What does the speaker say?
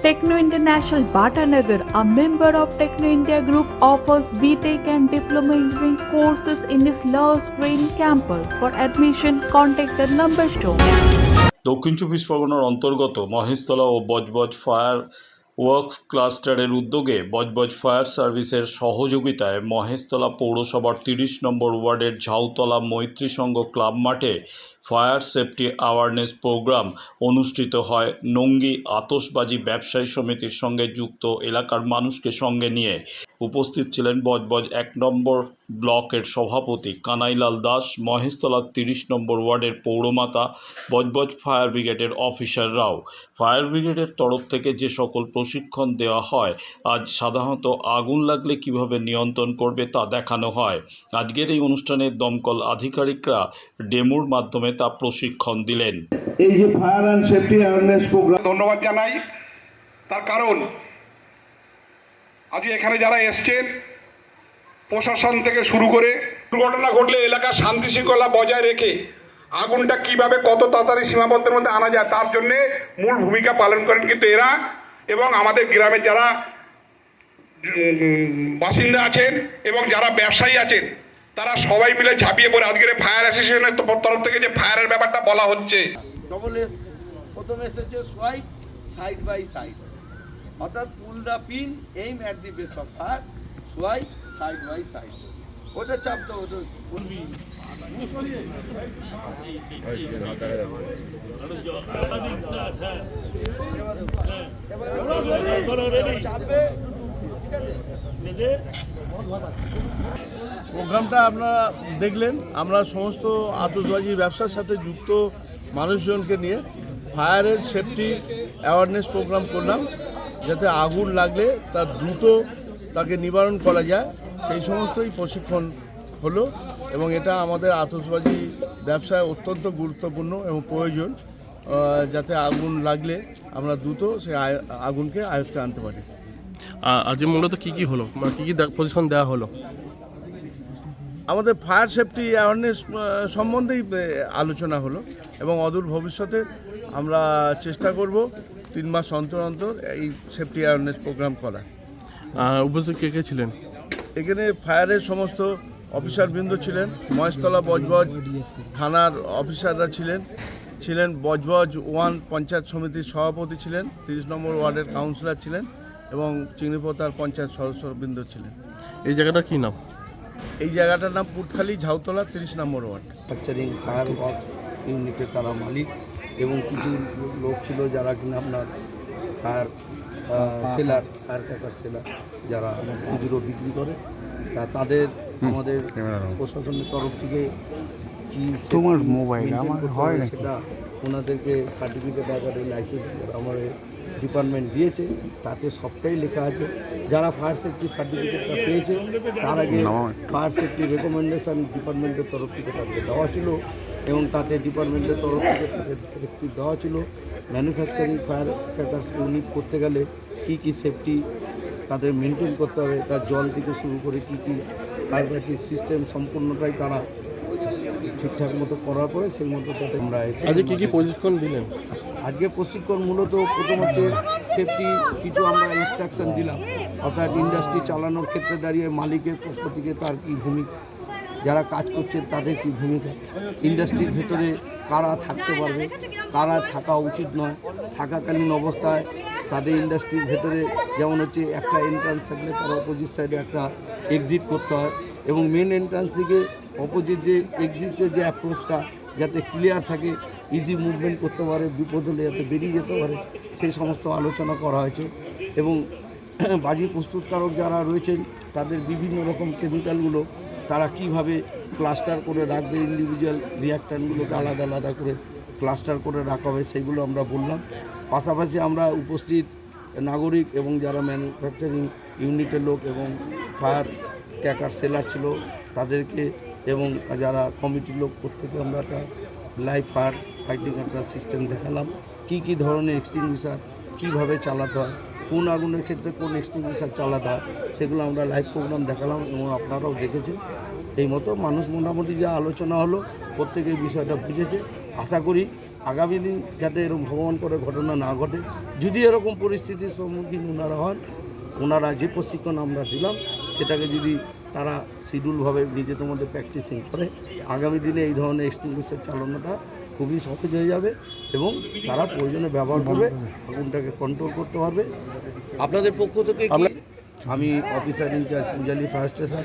Techno International Bhatanagar, a member of Techno India Group, offers BTEC and Diploma Engineering courses in its Love Green campus. For admission, contact the number shown. দক্ষিণ চব্বিশ পরগনার অন্তর্গত মহেশতলা ও Budge Budge fire works ক্লাস্টারের উদ্যোগে Budge Budge fire সার্ভিসের সহযোগিতায় মহেশতলা পৌরসভার তিরিশ নম্বর ওয়ার্ডের ঝাউতলা মৈত্রী সংঘ ক্লাব মাঠে ফায়ার সেফটি অ্যাওয়ারনেস প্রোগ্রাম অনুষ্ঠিত হয় নঙ্গি আতসবাজি ব্যবসায়ী সমিতির সঙ্গে যুক্ত এলাকার মানুষকে সঙ্গে নিয়ে। উপস্থিত ছিলেন বজবজ এক নম্বর ব্লকের সভাপতি কানাইলাল দাস মহেশতলার তিরিশ নম্বর ওয়ার্ডের পৌরমাতা বজবজ ফায়ার ব্রিগেডের অফিসাররাও ফায়ার ব্রিগেডের তরফ থেকে যে সকল প্রশিক্ষণ দেওয়া হয়, আজ সাধারণত আগুন লাগলে কীভাবে নিয়ন্ত্রণ করবে তা দেখানো হয়। আজকের এই অনুষ্ঠানে দমকল আধিকারিকরা ডেমোর মাধ্যমে তা প্রশিক্ষণ দিলেন। এই যে fire and safety awareness programme ধন্যবাদ জানাই। তার কারণ আজকে এখানে যারা এসছেন প্রশাসন থেকে শুরু করে দুর্ঘটনা ঘটলে এলাকার শান্তি শৃঙ্খলা বজায় রেখে আগুনটা কীভাবে কত তাড়াতাড়ি সীমাবদ্ধের মধ্যে আনা যায় তার জন্য মূল ভূমিকা পালন করেন কিন্তু এরা এবং আমাদের গ্রামের যারা বাসিন্দা আছেন এবং যারা ব্যবসায়ী আছেন তারা সবাই মিলে ঝাঁপিয়ে পড়ে আজকের ফায়ার অ্যাসোসিয়েশনের তরফ থেকে যে ফায়ারের ব্যাপারটা বলা হচ্ছে ডবল এস প্রথম এসেছে সোয়াইপ সাইড বাই সাইড অর্থাৎ pull the pin aim at the base of fire swipe side by side ওটা চাপ তো ওটা প্রোগ্রামটা আপনারা দেখলেন। আমরা সমস্ত আতসবাজি ব্যবসার সাথে যুক্ত মানুষজনকে নিয়ে ফায়ারের সেফটি অ্যাওয়ারনেস প্রোগ্রাম করলাম, যাতে আগুন লাগলে তার দ্রুত তাকে নিবারণ করা যায়। সেই সমস্তই প্রশিক্ষণ হলো এবং এটা আমাদের আতসবাজি ব্যবসায় অত্যন্ত গুরুত্বপূর্ণ এবং প্রয়োজন যাতে আগুন লাগলে আমরা দ্রুত সেই আগুনকে আয়ত্তে আনতে পারি। আজকে মূলত কি কি হলো? কি কি পজিশন দেওয়া হলো? আমাদের ফায়ার সেফটি অ্যাওয়ারনেস সম্বন্ধেই আলোচনা হলো এবং অদূর ভবিষ্যতে আমরা চেষ্টা করব তিন মাস অন্তর অন্তর এই সেফটি অ্যাওয়ারনেস প্রোগ্রাম করা উপস্থিত কে কে ছিলেন? এখানে ফায়ারের সমস্ত অফিসার অফিসারবৃন্দ ছিলেন মহেশতলা বজবজ থানার অফিসাররা ছিলেন ছিলেন বজবজ ওয়ান পঞ্চায়েত সমিতির সভাপতি ছিলেন তিরিশ নম্বর ওয়ার্ডের কাউন্সিলর ছিলেন এবং চিংড়িপোতার পঞ্চায়েত সদস্যবৃন্দ ছিলেন। এই জায়গাটা কী নাম? এই জায়গাটার নাম পুটখালি ঝাউতলা তিরিশ number ward. Manufacturing fire works ইউনিটের তারা মালিক এবং কিছু লোক ছিল যারা কিনা আপনার fire seller fire cracker seller যারা খুচরো বিক্রি করে। তা তাদের আমাদের প্রশাসনের তরফ থেকে কি তোমার মোবাইল আমার হয় সেটা ওনাদেরকে সার্টিফিকেট আকারে লাইসেন্স আমাদের ডিপার্টমেন্ট দিয়েছে তাতে সবটাই লেখা আছে। যারা ফায়ার সেফটি সার্টিফিকেটটা পেয়েছে তার আগে ফায়ার সেফটি রেকমেন্ডেশন ডিপার্টমেন্টের তরফ থেকে তাদেরকে দেওয়া ছিল এবং তাতে ডিপার্টমেন্টের তরফ থেকে তাদের একটি দেওয়া ছিল। ম্যানুফ্যাকচারিং ফায়ার ক্র্যাকার্স ইউনিট করতে গেলে কী কী সেফটি তাদের মেনটেন করতে হবে তার জল থেকে শুরু করে কী কী ফায়ারফাইটিং সিস্টেম সম্পূর্ণটাই তারা ঠিকঠাক মতো করার পরে সেই মতো তাতে আমরা এসে আজকে কি কি প্রশিক্ষণ দিলেন? আজকে প্রশিক্ষণ মূলত প্রথম হচ্ছে সেফটি কিছু আমরা ইনস্ট্রাকশন দিলাম। অর্থাৎ ইন্ডাস্ট্রি চালানোর ক্ষেত্রে দাঁড়িয়ে মালিকের পক্ষ থেকে তার কী ভূমিকা, যারা কাজ করছে তাদের কী ভূমিকা ইন্ডাস্ট্রির ভেতরে কারা থাকতে পারবে, কারা থাকা উচিত নয়, থাকাকালীন অবস্থায় তাদের ইন্ডাস্ট্রির ভেতরে যেমন হচ্ছে একটা এন্ট্রান্স থাকলে তার অপোজিট সাইডে একটা এক্সিট করতে হয় এবং মেন এন্ট্রান্স থেকে অপোজিট যে এক্সিটের যে অ্যাপ্রোচটা যাতে ক্লিয়ার থাকে ইজি মুভমেন্ট করতে পারে, বিপদ হলে যাতে বেরিয়ে যেতে পারে, সেই সমস্ত আলোচনা করা হয়েছে। এবং বাজি প্রস্তুতকারক যারা রয়েছেন, তাদের বিভিন্ন রকম কেমিক্যালগুলো তারা কীভাবে ক্লাস্টার করে রাখবে ইন্ডিভিজুয়াল রিয়াক্টারগুলোকে আলাদা আলাদা করে ক্লাস্টার করে রাখা হবে, সেগুলো আমরা বললাম। পাশাপাশি আমরা উপস্থিত নাগরিক এবং যারা ম্যানুফ্যাকচারিং ইউনিটের লোক এবং ফায়ার ক্যাকার সেলার ছিল, তাদেরকে এবং যারা কমিটির লোক প্রত্যেকে আমরা একটা লাইভ ফায়ার ফাইটিং একটা সিস্টেম দেখালাম। কি কি ধরনের এক্সটিংগুইশার কীভাবে চালাতে হয়, কোন আগুনের ক্ষেত্রে কোন এক্সটিংগুইশার চালাতে হয়, সেগুলো আমরা লাইভ প্রোগ্রাম দেখালাম এবং আপনারাও দেখেছেন। এই মতো মানুষ মোটামুটি যা আলোচনা হলো, প্রত্যেকে বিষয়টা বুঝেছে। আশা করি আগামী দিন যাতে এরকম ভগবান করে ঘটনা না ঘটে। যদি এরকম পরিস্থিতির সম্মুখীন ওনারা হন, ওনারা যে প্রশিক্ষণ আমরা দিলাম, সেটাকে যদি তারা শিডিউলভাবে নিজেদের মধ্যে প্র্যাকটিসিং করে। আগামী দিনে এই ধরনের এক্সটিংগুইশার চালনাটা খুবই সহজ হয়ে যাবে এবং তারা প্রয়োজনে ব্যবহার করবে আগুনটাকে কন্ট্রোল করতে পারবে। আপনাদের পক্ষ থেকে আমি officer in charge Pujali fire station